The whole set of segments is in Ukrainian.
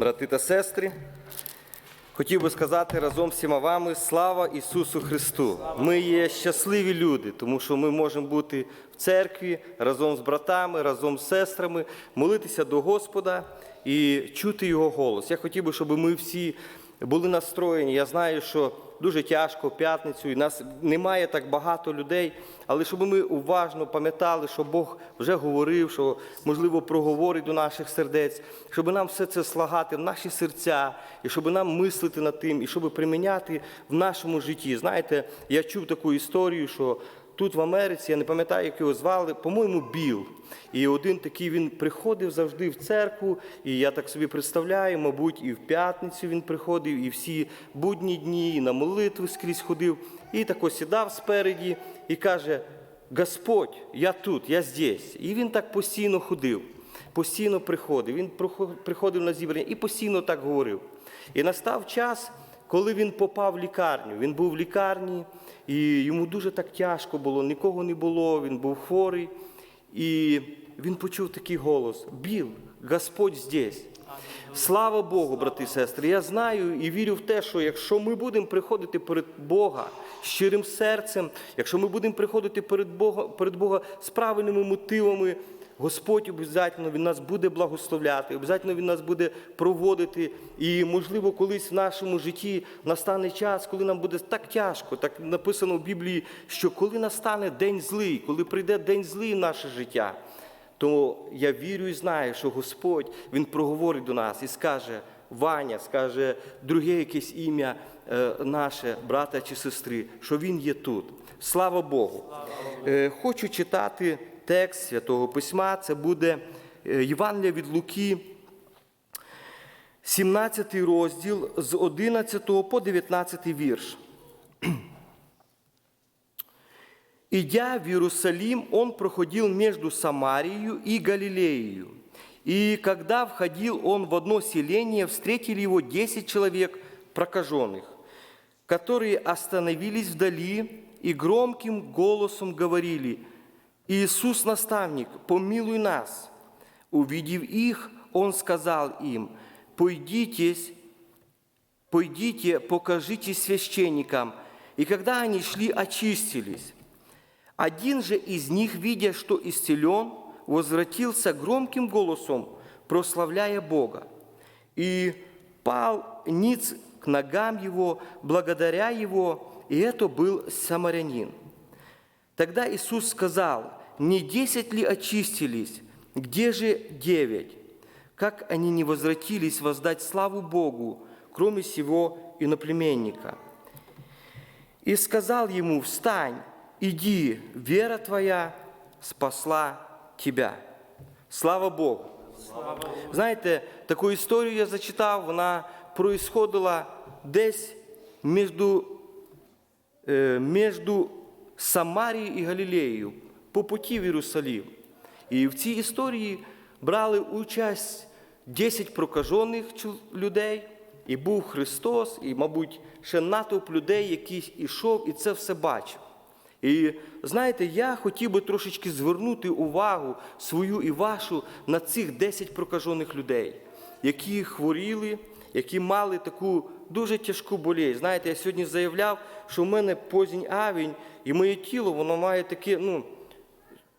брати та сестри. Хотів би сказати разом всіма вами слава Ісусу Христу. Ми є щасливі люди, тому що ми можемо бути в церкві разом з братами, разом з сестрами, молитися до Господа і чути Його голос. Я хотів би, щоб ми всі були настроєні. Я знаю, що дуже тяжко п'ятницю, і нас немає так багато людей, але щоб ми уважно пам'ятали, що Бог вже говорив, що можливо проговорить до наших сердець, щоб нам все це слагати в наші серця, і щоб нам мислити над тим, і щоб приміняти в нашому житті. Знаєте, я чув таку історію, що тут в Америці, я не пам'ятаю, як його звали, по-моєму, Біл. І один такий він приходив завжди в церкву, і я так собі представляю, мабуть, і в п'ятницю він приходив, і всі будні дні, і на молитви скрізь ходив. І тако сідав спереді і каже: Господь, я тут, я здесь. І він так постійно ходив, постійно приходив. Він приходив на зібрання і постійно так говорив. І настав час, коли він попав в лікарню. Він був в лікарні, і йому дуже так тяжко було, нікого не було, він був хворий. І він почув такий голос: Біл, Господь здесь. Слава Богу, брати і сестри. Я знаю і вірю в те, що якщо ми будемо приходити перед Бога щирим серцем, якщо ми будемо приходити перед Бога, перед Бога з правильними мотивами, Господь обов'язково Він нас буде благословляти, обов'язково Він нас буде проводити. І, можливо, колись в нашому житті настане час, коли нам буде так тяжко. Так написано в Біблії, що коли настане день злий, коли прийде день злий в наше життя, то я вірю і знаю, що Господь Він проговорить до нас і скаже, Ваня, скаже друге якесь ім'я е, наше, брата чи сестри, що Він є тут. Слава Богу. Е, Хочу читати текст Святого Письма. Це буде е, Євангелія від Луки, 17 розділ з 11 по 19 вірш. Идя в Иерусалим, он проходил между Самарией и Галилеей. И когда входил он в одно селение, встретили его десять человек прокаженных, которые остановились вдали и громким голосом говорили, «Иисус, наставник, помилуй нас». Увидев их, он сказал им, «Пойдитесь, пойдите, покажите священникам». И когда они шли, очистились. Один же из них, видя, что исцелен, возвратился громким голосом, прославляя Бога. И пал ниц к ногам его, благодаря его, и это был самарянин. Тогда Иисус сказал, не десять ли очистились, где же девять? Как они не возвратились воздать славу Богу, кроме сего иноплеменника? И сказал ему, встань, иди, вера твоя спасла тебя. Слава Богу. Знаєте, таку історію я зачитав, вона происходила десь між, е, між Самарією і Галілеєю По путі в Єрусалим. І в цій історії брали участь 10 прокажених людей, і був Христос, і, мабуть, ще натовп людей, який ішов і це все бачив. І знаєте, я хотів би трошечки звернути увагу свою і вашу на цих 10 прокажених людей, які хворіли, які мали таку дуже тяжку болість. Знаєте, я сьогодні заявляв, що в мене позінь авінь, і моє тіло воно має таке, ну,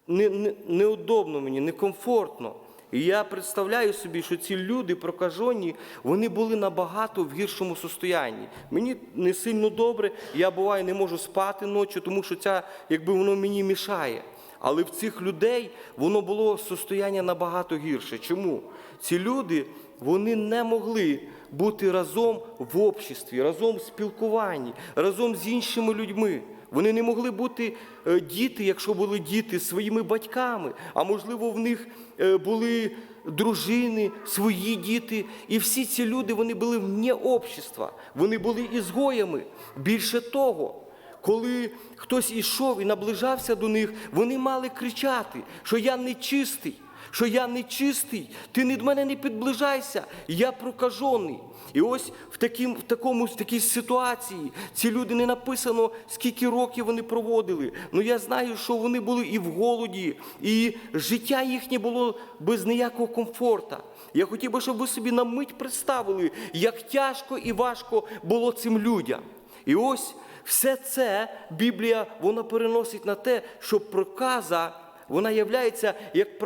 не, не, неудобно мені, некомфортно. І я представляю собі, що ці люди прокажені, вони були набагато в гіршому состоянні. Мені не сильно добре, я буває не можу спати ночі, тому що ця, якби воно мені мішає. Але в цих людей воно було состояння набагато гірше. Чому? Ці люди вони не могли бути разом в обществі, разом в спілкуванні, разом з іншими людьми. Вони не могли бути е, діти, якщо були діти, своїми батьками, а можливо, в них е, були дружини, свої діти. І всі ці люди вони були вне общества, вони були ізгоями. Більше того, коли хтось ішов і наближався до них, вони мали кричати, що я нечистий, що я нечистий, ти до мене не підближайся, я прокажений. І ось в, таким, в, такому, в такій ситуації ці люди не написано, скільки років вони проводили. Ну я знаю, що вони були і в голоді, і життя їхнє було без ніякого комфорта. Я хотів би, щоб ви собі на мить представили, як тяжко і важко було цим людям. І ось все це Біблія вона переносить на те, що проказа вона являється як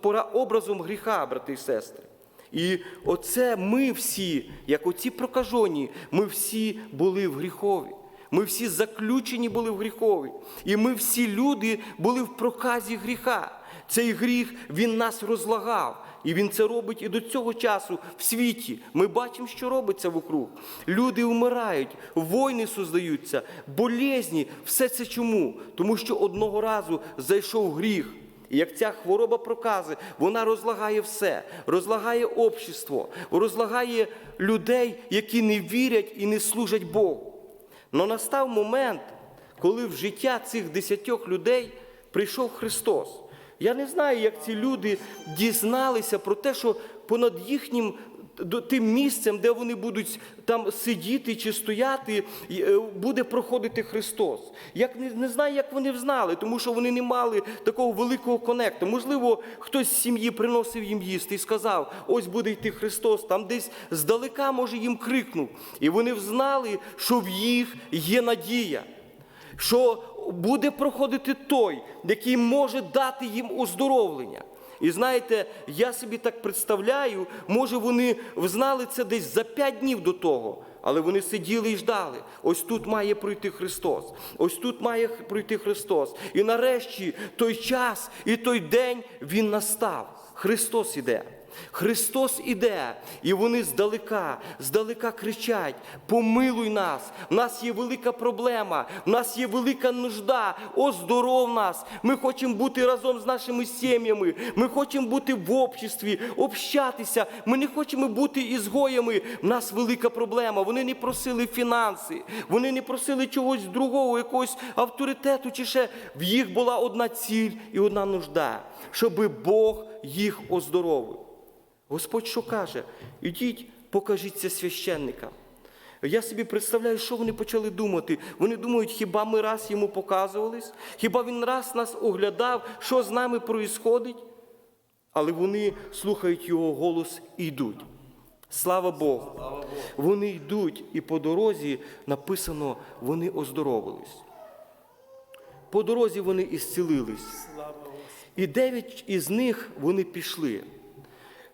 прообразом, гріха, брати і сестри. І оце ми всі, як оці прокажені, ми всі були в гріхові. Ми всі заключені були в гріхові. І ми всі люди були в проказі гріха. Цей гріх він нас розлагав. І він це робить і до цього часу в світі. Ми бачимо, що робиться вокруг. Люди вмирають, війни создаються, болезні. Все це чому? Тому що одного разу зайшов гріх. І як ця хвороба прокази, вона розлагає все, розлагає общество, розлагає людей, які не вірять і не служать Богу. Но настав момент, коли в життя цих десятьох людей прийшов Христос. Я не знаю, як ці люди дізналися про те, що понад їхнім тим місцем, де вони будуть там сидіти чи стояти, е, буде проходити Христос. Як не, не знаю, як вони знали, тому що вони не мали такого великого конекту. Можливо, хтось з сім'ї приносив їм їсти і сказав: ось буде йти Христос. Там десь здалека, може, їм крикнув. І вони взнали, що в їх є надія що буде проходити той, який може дати їм оздоровлення. І знаєте, я собі так представляю, може вони знали це десь за п'ять днів до того, але вони сиділи і ждали. Ось тут має пройти Христос. Ось тут має пройти Христос. І нарешті той час і той день він настав. Христос іде. Христос іде, і вони здалека, здалека кричать: помилуй нас, в нас є велика проблема, в нас є велика нужда, оздоров нас. Ми хочемо бути разом з нашими сім'ями, ми хочемо бути в обществі, общатися. Ми не хочемо бути ізгоями. В нас велика проблема. Вони не просили фінанси, вони не просили чогось другого, якогось авторитету, чи ще в їх була одна ціль і одна нужда, щоби Бог їх оздоровив. Господь що каже? Ідіть, покажіться священникам. Я собі представляю, що вони почали думати. Вони думають, хіба ми раз йому показувались? Хіба він раз нас оглядав, що з нами проїсходить? Але вони слухають його голос і йдуть. Слава Богу! Вони йдуть, і по дорозі написано, вони оздоровились. По дорозі вони ісцілились. І дев'ять із них вони пішли.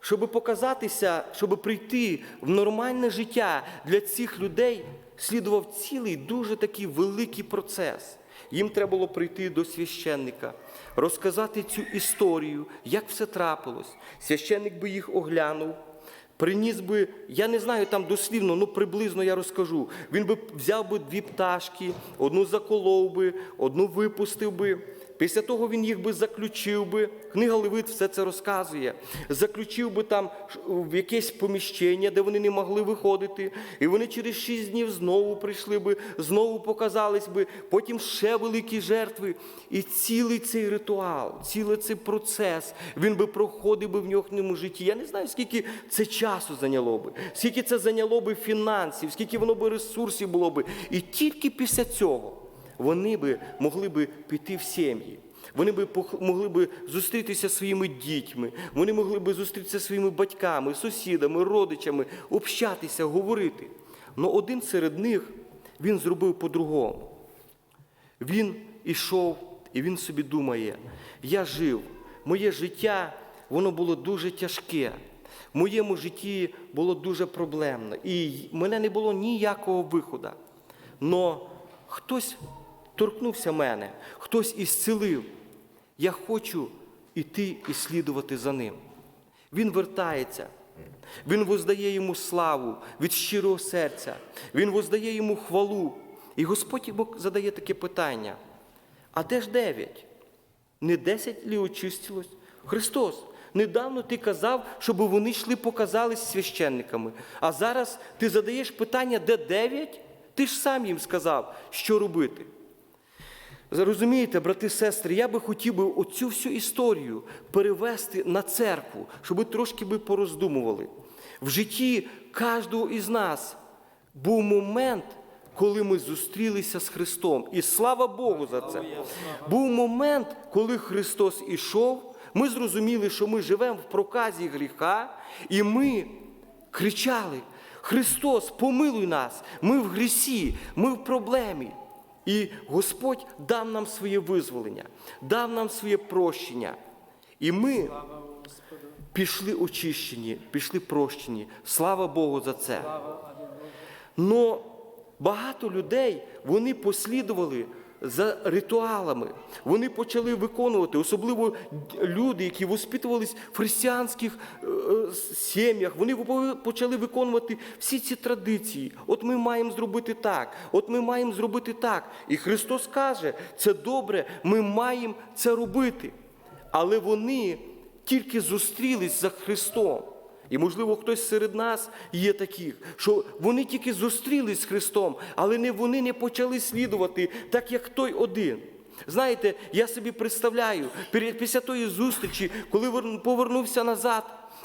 Щоб показатися, щоб прийти в нормальне життя для цих людей, слідував цілий дуже такий великий процес. Їм треба було прийти до священника, розказати цю історію, як все трапилось. Священник би їх оглянув, приніс би, я не знаю там дослівно, ну приблизно я розкажу. Він би взяв би дві пташки, одну заколов би, одну випустив би. Після того він їх би заключив би, книга Левит все це розказує. Заключив би там в якесь поміщення, де вони не могли виходити. І вони через шість днів знову прийшли би, знову показались би, потім ще великі жертви. І цілий цей ритуал, цілий цей процес, він би проходив би в їхньому житті. Я не знаю, скільки це часу зайняло би, скільки це зайняло би фінансів, скільки воно би ресурсів було би. І тільки після цього вони би могли би піти в сім'ї. Вони би могли би зустрітися своїми дітьми, вони могли би зустрітися своїми батьками, сусідами, родичами, общатися, говорити. Но один серед них він зробив по-другому. Він ішов і він собі думає: я жив, моє життя воно було дуже тяжке. В моєму житті було дуже проблемно, і в мене не було ніякого виходу. Но хтось торкнувся мене, хтось ісцелив. Я хочу іти і слідувати за ним. Він вертається, він воздає йому славу від щирого серця, він воздає йому хвалу. І Господь йому задає таке питання: а де ж дев'ять? Не десять лі очистилось? Христос, недавно ти казав, щоб вони йшли показались священниками. А зараз ти задаєш питання, де дев'ять? Ти ж сам їм сказав, що робити. Розумієте, брати, сестри, я би хотів би оцю всю історію перевести на церкву, щоб ви трошки би пороздумували. В житті кожного із нас був момент, коли ми зустрілися з Христом. І слава Богу за це. Був момент, коли Христос ішов, ми зрозуміли, що ми живемо в проказі гріха, і ми кричали: Христос, помилуй нас! Ми в грісі, ми в проблемі. І Господь дав нам своє визволення, дав нам своє прощення. І ми пішли очищені, пішли прощені. Слава Богу за це. Но багато людей вони послідували за ритуалами. Вони почали виконувати, особливо люди, які воспитувались в християнських е, е, сім'ях. Вони почали виконувати всі ці традиції. От ми маємо зробити так, от ми маємо зробити так. І Христос каже, це добре, ми маємо це робити. Але вони тільки зустрілись за Христом. І, можливо, хтось серед нас є таких, що вони тільки зустрілись з Христом, але не вони не почали слідувати, так як той один. Знаєте, я собі представляю, після тої зустрічі, коли вер- повернувся назад,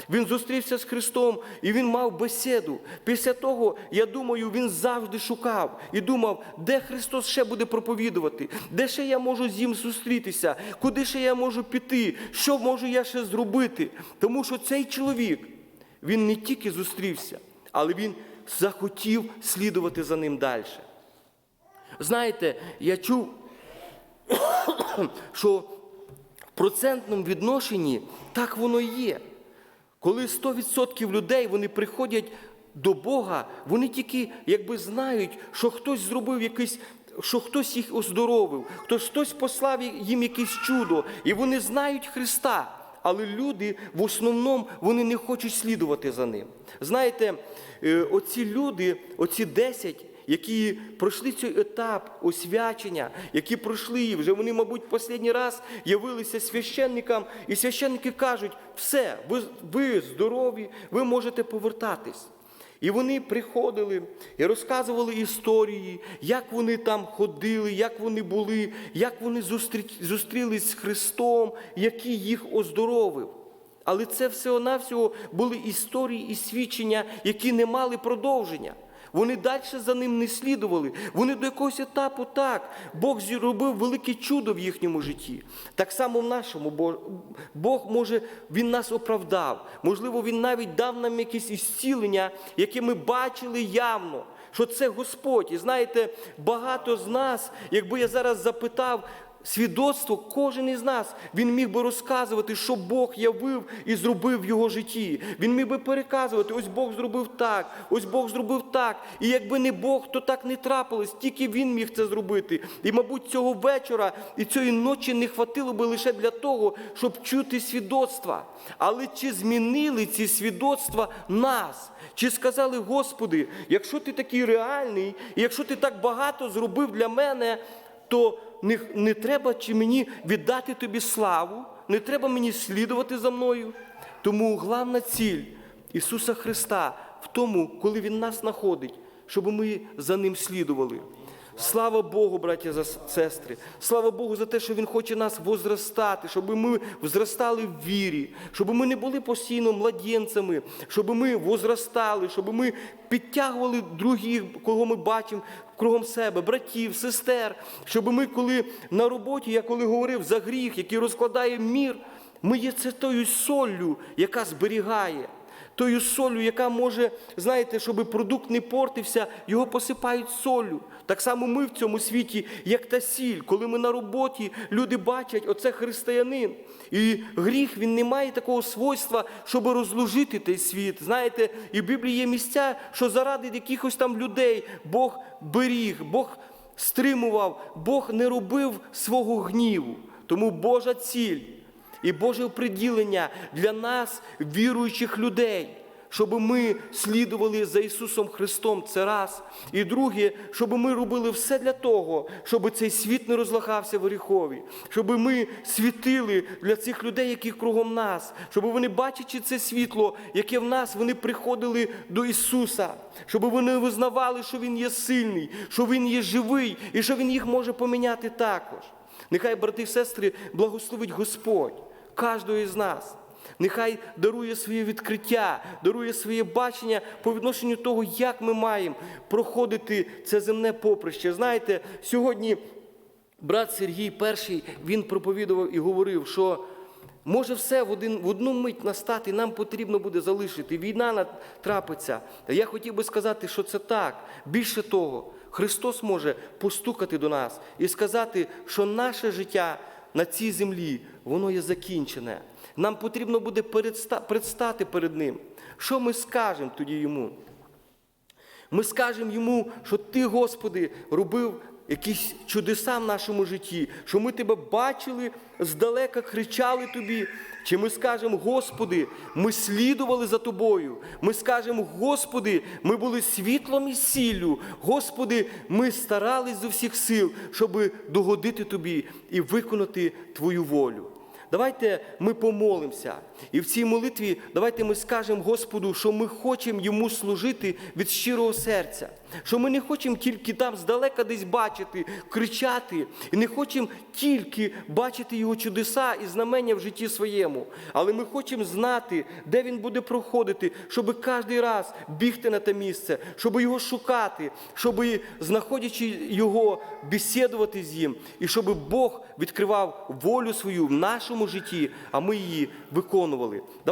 він зустрівся з Христом і він мав бесіду. Після того, я думаю, він завжди шукав і думав, де Христос ще буде проповідувати, де ще я можу з ним зустрітися, куди ще я можу піти, що можу я ще зробити. Тому що цей чоловік, він не тільки зустрівся, але він захотів слідувати за ним далі. Знаєте, я чув, що в процентному відношенні так воно і є. Коли 100% людей вони приходять до Бога, вони тільки якби знають, що хтось зробив якийсь, що хтось їх оздоровив, хтось, хтось послав їм якесь чудо, і вони знають Христа. Але люди в основному вони не хочуть слідувати за ним. Знаєте, е, оці люди, оці 10, які пройшли цей етап освячення, які пройшли вже вони, мабуть, останній раз явилися священникам, і священники кажуть, все, ви, ви здорові, ви можете повертатись. І вони приходили і розказували історії, як вони там ходили, як вони були, як вони зустрілись з Христом, який їх оздоровив. Але це всього-навсього були історії і свідчення, які не мали продовження. Вони далі за ним не слідували. Вони до якогось етапу так. Бог зробив велике чудо в їхньому житті. Так само в нашому Бо- Бог може, Він нас оправдав. Можливо, Він навіть дав нам якесь ісцілення, яке ми бачили явно. Що це Господь. І знаєте, багато з нас, якби я зараз запитав, Свідоцтво кожен із нас він міг би розказувати, що Бог явив і зробив в його житті. Він міг би переказувати, ось Бог зробив так, ось Бог зробив так. І якби не Бог, то так не трапилось, тільки він міг це зробити. І, мабуть, цього вечора і цієї ночі не хватило би лише для того, щоб чути свідоцтва. Але чи змінили ці свідоцтва нас? Чи сказали, Господи, якщо ти такий реальний, і якщо ти так багато зробив для мене, то не, не треба чи мені віддати тобі славу, не треба мені слідувати за мною. Тому головна ціль Ісуса Христа в тому, коли Він нас знаходить, щоб ми за Ним слідували. Слава Богу, браття та сестри! Слава Богу за те, що Він хоче нас возростати, щоб ми зростали в вірі, щоб ми не були постійно младенцями, щоб ми возростали, щоб ми підтягували других, кого ми бачимо кругом себе, братів, сестер, щоб ми, коли на роботі, я коли говорив за гріх, який розкладає мір, ми є це тою соллю, яка зберігає. Тою солью, яка може, знаєте, щоб продукт не портився, його посипають солью. Так само ми в цьому світі, як та сіль, коли ми на роботі, люди бачать, оце християнин. І гріх він не має такого свойства, щоб розложити той світ. Знаєте, і в Біблії є місця, що заради якихось там людей Бог беріг, Бог стримував, Бог не робив свого гніву. Тому Божа ціль і Боже оприділення для нас, віруючих людей, щоб ми слідували за Ісусом Христом. Це раз. І друге, щоб ми робили все для того, щоб цей світ не розлагався в гріхові, щоб ми світили для цих людей, які кругом нас, щоб вони, бачачи це світло, яке в нас, вони приходили до Ісуса, щоб вони визнавали, що Він є сильний, що Він є живий і що Він їх може поміняти також. Нехай, брати і сестри, благословить Господь кожного із нас. Нехай дарує своє відкриття, дарує своє бачення по відношенню того, як ми маємо проходити це земне поприще. Знаєте, сьогодні брат Сергій перший він проповідував і говорив, що може все в, один, в одну мить настати, нам потрібно буде залишити. Війна на- трапиться. Я хотів би сказати, що це так. Більше того, Христос може постукати до нас і сказати, що наше життя на цій землі, воно є закінчене. Нам потрібно буде предстати перед Ним. Що ми скажемо тоді йому? Ми скажемо йому, що ти, Господи, робив якісь чудеса в нашому житті, що ми тебе бачили, здалека кричали тобі. Чи ми скажемо, Господи, ми слідували за тобою. Ми скажемо, Господи, ми були світлом і сіллю. Господи, ми старались з усіх сил, щоб догодити тобі і виконати Твою волю. Давайте ми помолимося. І в цій молитві давайте ми скажемо Господу, що ми хочемо йому служити від щирого серця, що ми не хочемо тільки там здалека десь бачити, кричати, і не хочемо тільки бачити його чудеса і знамення в житті своєму. Але ми хочемо знати, де він буде проходити, щоб кожен раз бігти на те місце, щоб його шукати, щоб, знаходячи його, бесідувати з ним, і щоб Бог відкривав волю свою в нашому житті, а ми її виконували.